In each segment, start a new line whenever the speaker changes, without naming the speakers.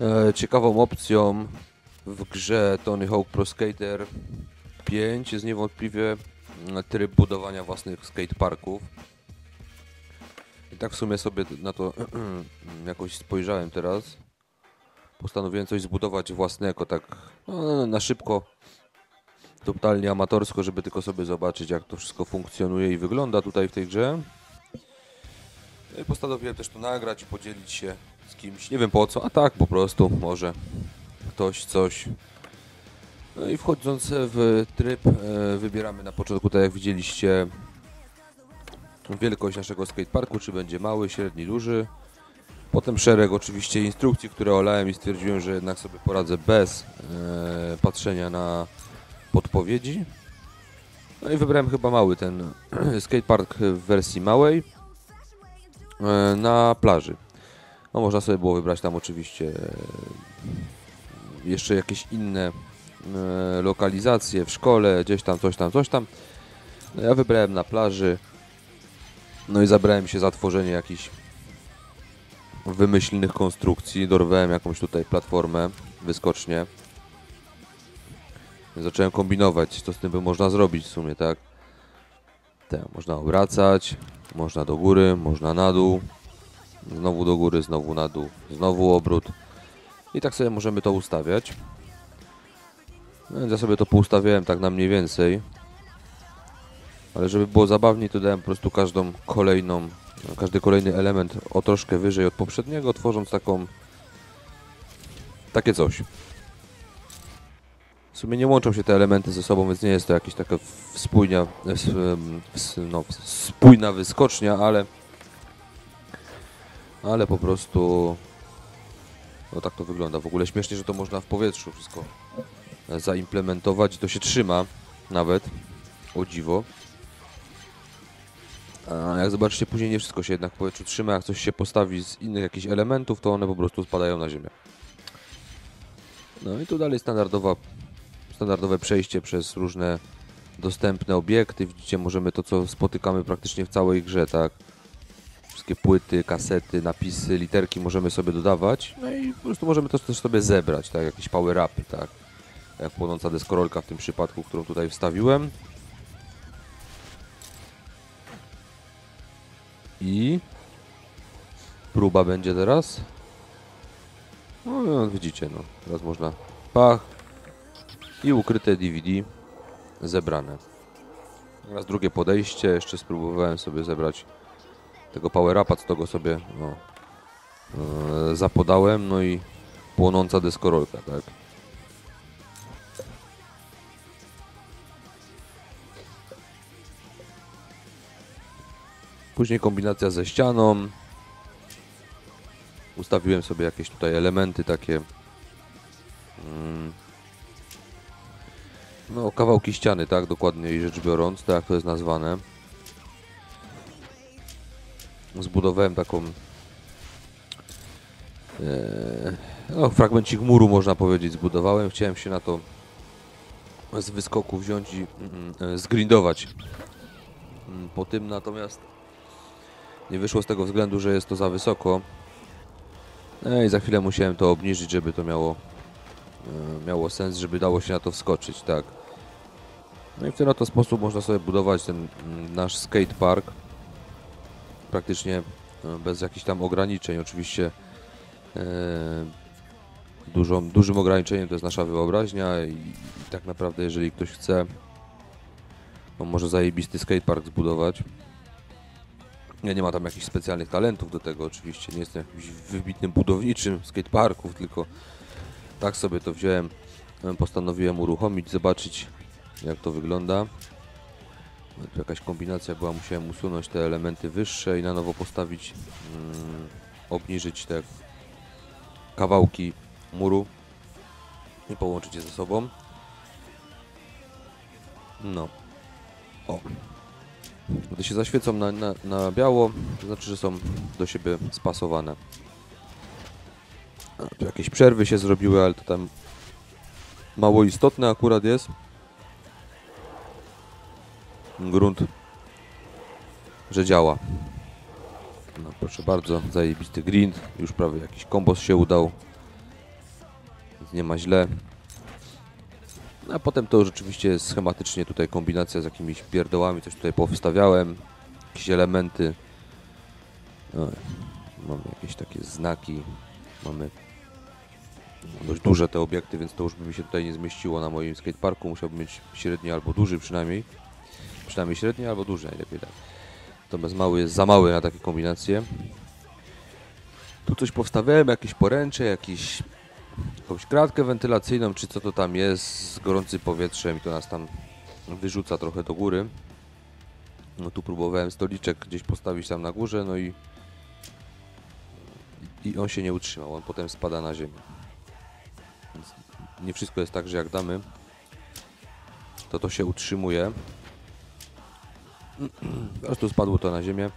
E, ciekawą opcją w grze Tony Hawk Pro Skater 5 jest niewątpliwie tryb budowania własnych skateparków. I tak w sumie sobie na to jakoś spojrzałem teraz. Postanowiłem coś zbudować własnego, tak no, na szybko, totalnie amatorsko, żeby tylko sobie zobaczyć jak to wszystko funkcjonuje i wygląda tutaj w tej grze. No i postanowiłem też to nagrać i podzielić się z kimś. Nie wiem po co, a tak po prostu może ktoś coś. No i wchodząc w tryb e, wybieramy na początku, tak jak widzieliście, wielkość naszego skateparku, czy będzie mały, średni, duży. Potem szereg oczywiście instrukcji, które olałem i stwierdziłem, że jednak sobie poradzę bez e, patrzenia na podpowiedzi. No i wybrałem chyba mały ten skatepark w wersji małej e, na plaży. No można sobie było wybrać tam oczywiście e, jeszcze jakieś inne e, lokalizacje w szkole, gdzieś tam, coś tam, coś tam. No ja wybrałem na plaży. No i zabrałem się za tworzenie jakichś wymyślnych konstrukcji. Dorwałem jakąś tutaj platformę, wyskocznie. Zacząłem kombinować, co z tym by można zrobić w sumie, tak? Te, można obracać, można do góry, można na dół, znowu do góry, znowu na dół, znowu obrót. I tak sobie możemy to ustawiać. No więc ja sobie to poustawiałem tak na mniej więcej. Ale żeby było zabawniej, to dałem po prostu każdą kolejną, każdy kolejny element o troszkę wyżej od poprzedniego, tworząc taką takie coś. W sumie nie łączą się te elementy ze sobą, więc nie jest to jakaś taka spójnia, no, spójna wyskocznia, ale ale po prostu no tak to wygląda. W ogóle śmiesznie, że to można w powietrzu wszystko zaimplementować. To się trzyma nawet. O dziwo. A jak zobaczycie, później nie wszystko się jednak w powietrzu trzyma. Jak coś się postawi z innych jakichś elementów, to one po prostu spadają na ziemię. No i tu dalej standardowa, standardowe przejście przez różne dostępne obiekty. Widzicie, możemy to, co spotykamy praktycznie w całej grze, tak? Wszystkie płyty, kasety, napisy, literki możemy sobie dodawać. No i po prostu możemy to też sobie zebrać, tak? Jakieś power-upy, tak? Jak płonąca deskorolka w tym przypadku, którą tutaj wstawiłem. I próba będzie teraz. No, no widzicie, no. Teraz można pach i ukryte DVD zebrane. Teraz drugie podejście. Jeszcze spróbowałem sobie zebrać tego power upa, co go sobie no, e, zapodałem. No i płonąca deskorolka, tak. Później kombinacja ze ścianą. Ustawiłem sobie jakieś tutaj elementy takie. Mm, no, kawałki ściany, tak, dokładniej rzecz biorąc, tak jak to jest nazwane. Zbudowałem taką e, no, fragmencik muru można powiedzieć zbudowałem. Chciałem się na to z wyskoku wziąć i mm, mm, zgrindować. Mm, po tym natomiast nie wyszło z tego względu, że jest to za wysoko. No i za chwilę musiałem to obniżyć, żeby to miało, e, miało sens, żeby dało się na to wskoczyć, tak. No i w ten oto sposób można sobie budować ten mm, nasz skate park. Praktycznie e, bez jakichś tam ograniczeń. Oczywiście e, dużą, dużym ograniczeniem to jest nasza wyobraźnia i, i tak naprawdę jeżeli ktoś chce, to może zajebisty skatepark zbudować. Ja nie ma tam jakichś specjalnych talentów do tego oczywiście, nie jestem jakimś wybitnym budowniczym skateparków, tylko tak sobie to wziąłem, postanowiłem uruchomić, zobaczyć jak to wygląda. Jakaś kombinacja była, musiałem usunąć te elementy wyższe i na nowo postawić, mm, obniżyć te kawałki muru i połączyć je ze sobą. No. O. Gdy się zaświecą na, na, na biało, to znaczy, że są do siebie spasowane. Jakieś przerwy się zrobiły, ale to tam mało istotne akurat jest. Grunt, że działa. No proszę bardzo, zajebisty grind, już prawie jakiś kombos się udał. więc nie ma źle. No, a potem to rzeczywiście schematycznie tutaj kombinacja z jakimiś pierdołami, coś tutaj powstawiałem, jakieś elementy. No, mamy jakieś takie znaki, mamy dość duże te obiekty, więc to już by mi się tutaj nie zmieściło na moim skateparku. Musiałbym mieć średni albo duży przynajmniej. Przynajmniej średni albo duży, najlepiej tak. Natomiast mały jest za mały na takie kombinacje. Tu coś powstawiałem, jakieś poręcze, jakiś, jakąś kratkę wentylacyjną, czy co to tam jest, z gorącym powietrzem i to nas tam wyrzuca trochę do góry. No tu próbowałem stoliczek gdzieś postawić tam na górze, no i i on się nie utrzymał, on potem spada na ziemię. Więc nie wszystko jest tak, że jak damy, to to się utrzymuje. Po prostu spadło to na ziemię.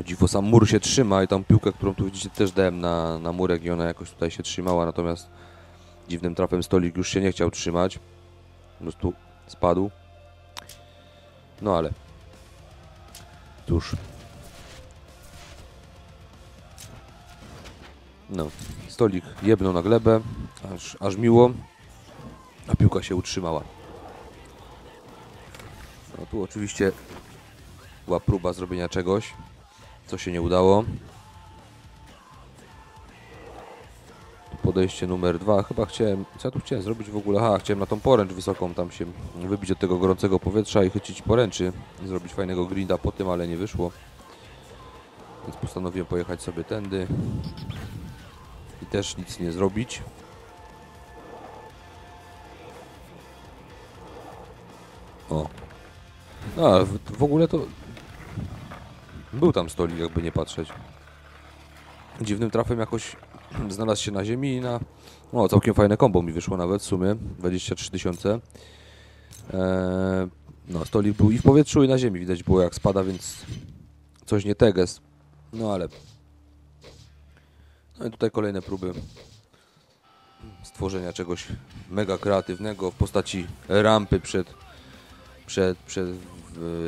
O dziwo, sam mur się trzyma i tą piłkę, którą tu widzicie też dałem na, na murek i ona jakoś tutaj się trzymała, natomiast dziwnym trafem stolik już się nie chciał trzymać. Po prostu spadł. No ale cóż. No, stolik jebnął na glebę, aż, aż miło, a piłka się utrzymała. No tu oczywiście była próba zrobienia czegoś, co się nie udało. Tu podejście numer dwa, chyba chciałem, co ja tu chciałem zrobić w ogóle? Aha, chciałem na tą poręcz wysoką tam się wybić od tego gorącego powietrza i chycić poręczy, zrobić fajnego grinda po tym, ale nie wyszło. Więc postanowiłem pojechać sobie tędy i też nic nie zrobić. O. No, ale w, w ogóle to był tam stolik, jakby nie patrzeć. Dziwnym trafem jakoś znalazł się na ziemi i na... O, całkiem fajne kombo mi wyszło nawet w sumie. 23 tysiące. Eee, no, stolik był i w powietrzu, i na ziemi. Widać było jak spada, więc coś nie teges. No ale no i tutaj kolejne próby stworzenia czegoś mega kreatywnego w postaci rampy przed, przed, przed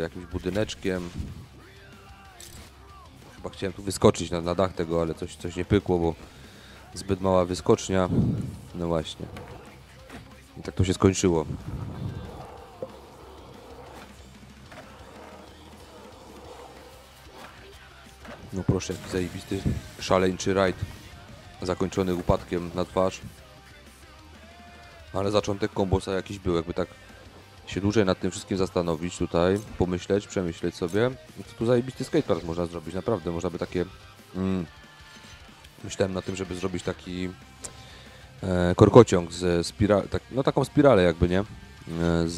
jakimś budyneczkiem. Chyba chciałem tu wyskoczyć na, na dach tego, ale coś, coś nie pykło, bo zbyt mała wyskocznia. No właśnie. I tak to się skończyło. No proszę, jaki zajebisty szaleńczy rajd zakończony upadkiem na twarz. Ale zaczątek kombosa jakiś był, jakby tak się dłużej nad tym wszystkim zastanowić tutaj, pomyśleć, przemyśleć sobie, to tu zajebisty skatepark można zrobić, naprawdę, można by takie... Mm, myślałem na tym, żeby zrobić taki e, korkociąg z spira tak, no taką spiralę jakby, nie? E, z,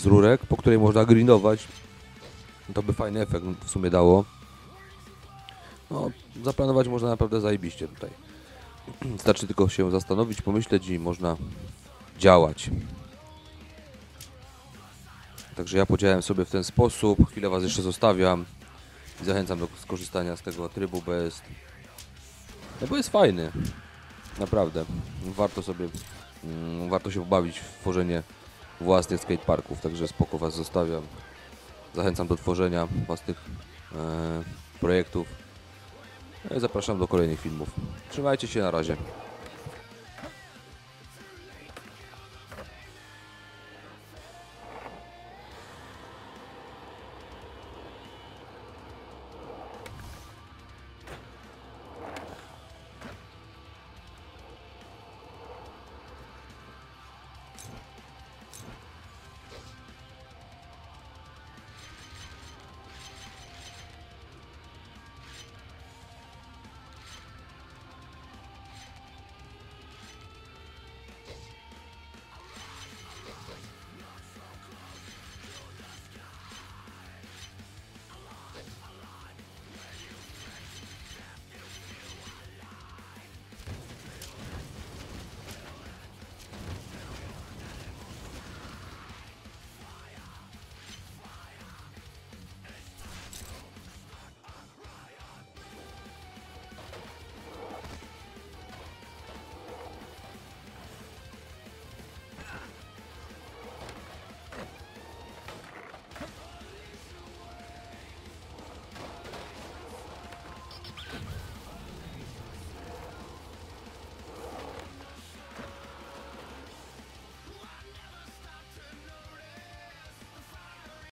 z rurek, po której można grindować. To by fajny efekt w sumie dało. No, zaplanować można naprawdę zajebiście tutaj. Wystarczy tylko się zastanowić, pomyśleć i można działać. Także ja podziałem sobie w ten sposób. Chwilę Was jeszcze zostawiam. I zachęcam do skorzystania z tego trybu, bo jest, no bo jest fajny. Naprawdę. Warto sobie, mm, warto się pobawić w tworzenie własnych skateparków. Także spoko Was zostawiam. Zachęcam do tworzenia własnych e, projektów. No i zapraszam do kolejnych filmów. Trzymajcie się na razie.